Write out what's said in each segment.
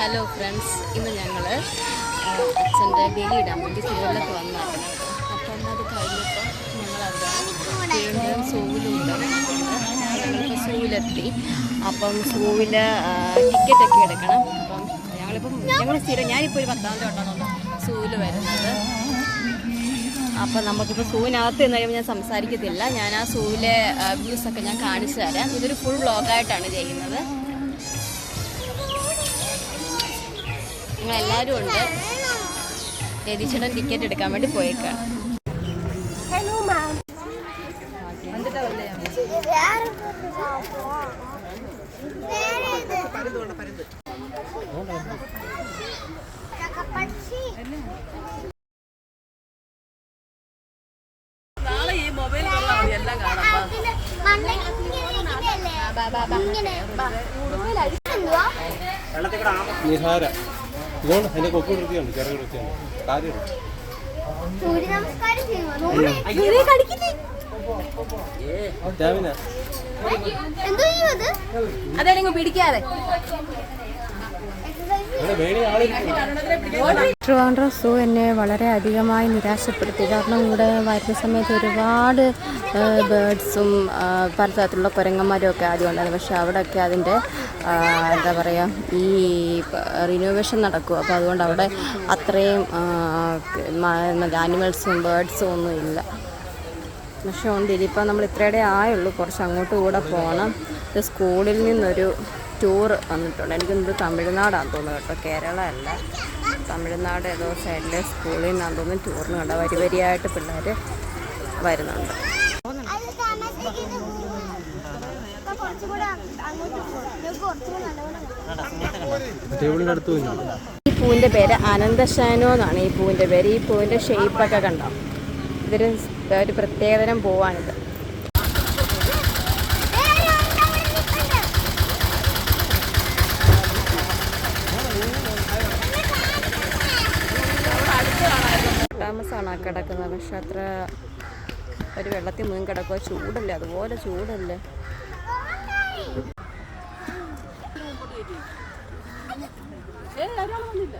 Hello friends ഇന്ന് ഞങ്ങൾ അച്ഛന്റെ ബലി ഇടാൻ വേണ്ടി സൂവിലൊക്കെ വന്നായിരുന്നു അപ്പം അത് കഴിഞ്ഞപ്പോൾ ഞങ്ങളവിടെ സൂവിലുണ്ട് സൂവിലെത്തി അപ്പം സൂവിൽ ടിക്കറ്റൊക്കെ എടുക്കണം. അപ്പം ഞങ്ങളിപ്പം ഞങ്ങൾ സ്ഥിരം ഞാനിപ്പോൾ ഒരു പത്താം തോട്ടാണ് സൂവിൽ വരുന്നത്. അപ്പം നമുക്കിപ്പോൾ സൂവിനകത്ത് നിന്ന് കഴിയുമ്പോൾ ഞാൻ സംസാരിക്കത്തില്ല. ഞാൻ ആ സൂവിലെ വ്യൂസൊക്കെ ഞാൻ കാണിച്ചു തരാം. ഇതൊരു ഫുൾ വ്ളോഗായിട്ടാണ് ചെയ്യുന്നത്. നിങ്ങൾ എല്ലാവരും ഉണ്ട്. രതീച്ചേട്ടൻ ടിക്കറ്റ് എടുക്കാൻ വേണ്ടി പോയേക്കാണ് Hello, ma'am. നാളെ ഈ മൊബൈൽ എല്ലാം കാണാം. നിഹാര. ഇതുകൊണ്ട് അതിന്റെ കൊക്ക് വൃത്തിയാണ് ചിറക് വൃത്തിയാണ് കാര്യം സൂര്യ നമസ്കാരം ചെയ്യുമോ ജാമിന എന്തോ ചെയ്യുന്നത്? അതെങ്കിലും പിടിക്കാതെ. ട്രിവാൻഡ്രം സൂ എന്നെ വളരെ അധികമായി നിരാശപ്പെടുത്തി. കാരണം ഇവിടെ വരുന്ന സമയത്ത് ഒരുപാട് ബേഡ്സും പല തരത്തിലുള്ള കുരങ്ങന്മാരും ഒക്കെ ആദ്യം ഉണ്ടായിരുന്നു പക്ഷേ അവിടെയൊക്കെ അതിന്റെ എന്താ പറയുക ഈ റിനോവേഷൻ നടക്കും അപ്പോൾ അതുകൊണ്ട് അവിടെ അത്രയും ആനിമൽസും ബേഡ്സും ഒന്നും ഇല്ല. പക്ഷേ ഉണ്ട്. ഇതിപ്പോൾ നമ്മൾ ഇത്രയുടെ ആയുള്ളൂ. കുറച്ച് അങ്ങോട്ട് കൂടെ പോകണം സ്കൂളിൽ നിന്നൊരു ടൂർ വന്നിട്ടുണ്ട്. എനിക്കൊന്നത് തമിഴ്നാടാണെന്ന് തോന്നുന്നു കേട്ടോ. കേരള അല്ല തമിഴ്നാട് ഏതോ സൈഡിലെ സ്കൂളിൽ നിന്നാണ് തോന്നുന്നു. ടൂറിന് കണ്ട? വരി വരിയായിട്ട് പിള്ളേർ വരുന്നുണ്ട്. ഈ പൂവിന്റെ പേര് അനന്തശാനോ എന്നാണ് ഈ പൂവിന്റെ പേര്. ഈ പൂവിന്റെ ഷേപ്പൊക്കെ കണ്ടോ? ഇതൊരു ഒരു പ്രത്യേകതരം പൂവാണിത് താമസമാണ് ആ കിടക്കുന്നത്. പക്ഷെ അത്ര ഒരു വെള്ളത്തിൽ മുങ്ങി കിടക്കുക ചൂടല്ലേ? അതുപോലെ ചൂടല്ലേ? ഏ ഇത്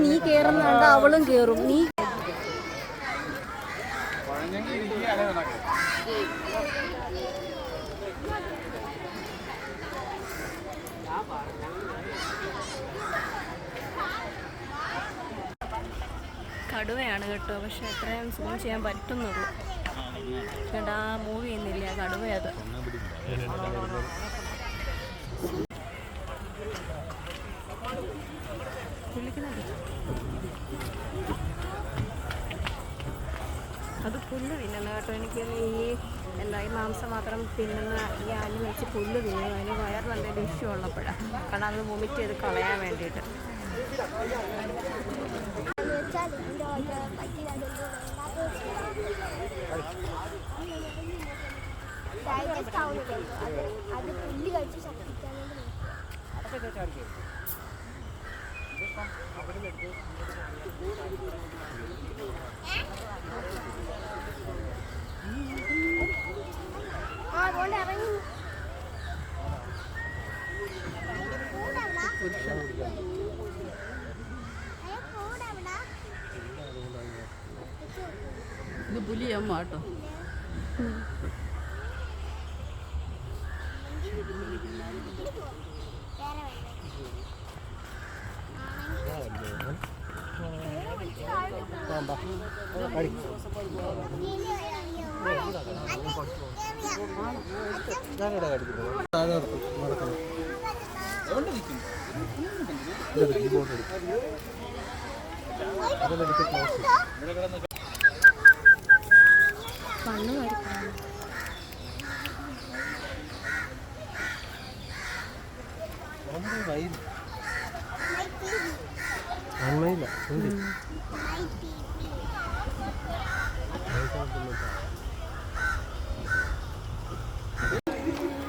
നീ കേറുന്നുണ്ട് അവളും കേറും. നീ കടുവയാണ് കേട്ടോ പക്ഷെ എത്രയും സൂം ചെയ്യാൻ പറ്റുന്നുള്ളൂ. കേട്ടാ മൂവ് ചെയ്യുന്നില്ല കടുവ അത് വിളിക്കുന്നുണ്ട് അത് പുല്ല് തിന്നുന്ന കേട്ടോ. എനിക്ക് ഈ എന്താ ഈ മാംസം മാത്രം തിന്നുന്ന ഈ ആനിമൽസ് പുല്ല് തിന്നുന്നു അതിന് വയറിന് എന്തെങ്കിലും ഇഷ്യൂ ഉള്ളപ്പോഴാണ് കാരണം അത് വൊമിറ്റ് ചെയ്ത് കളയാൻ വേണ്ടിയിട്ട്. ഡൈജസ്റ്റ് ആവുന്നില്ലല്ലോ അത് അത് പുല്ല് കഴിച്ച് ശക്തിക്കാൻ വേണ്ടി ആ അതുകൊണ്ട് ഇറങ്ങി ഇത് പുലിയമ്മ കേട്ടോ. ഞാനിവിടെ കടിക്കുന്നത് കണ്ണു വരും നമ്മുടെ വൈ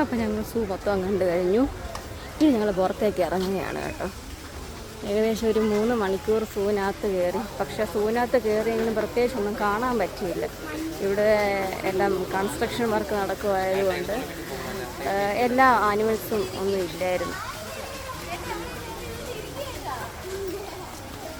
അപ്പോൾ ഞങ്ങൾ സൂ മൊത്തം കണ്ടു കഴിഞ്ഞു. ഇനി ഞങ്ങൾ പുറത്തേക്ക് ഇറങ്ങുകയാണ് കേട്ടോ. ഏകദേശം ഒരു മൂന്ന് മണിക്കൂർ സൂനാത്ത് കയറി. പക്ഷെ സൂനാത്ത് കയറിയെങ്കിലും പ്രത്യേകിച്ച് ഒന്നും കാണാൻ പറ്റിയില്ല. ഇവിടെ എല്ലാം കൺസ്ട്രക്ഷൻ വർക്ക് നടക്കുമായതുകൊണ്ട് എല്ലാ ആനിമൽസും ഒന്നും ഇല്ലായിരുന്നു.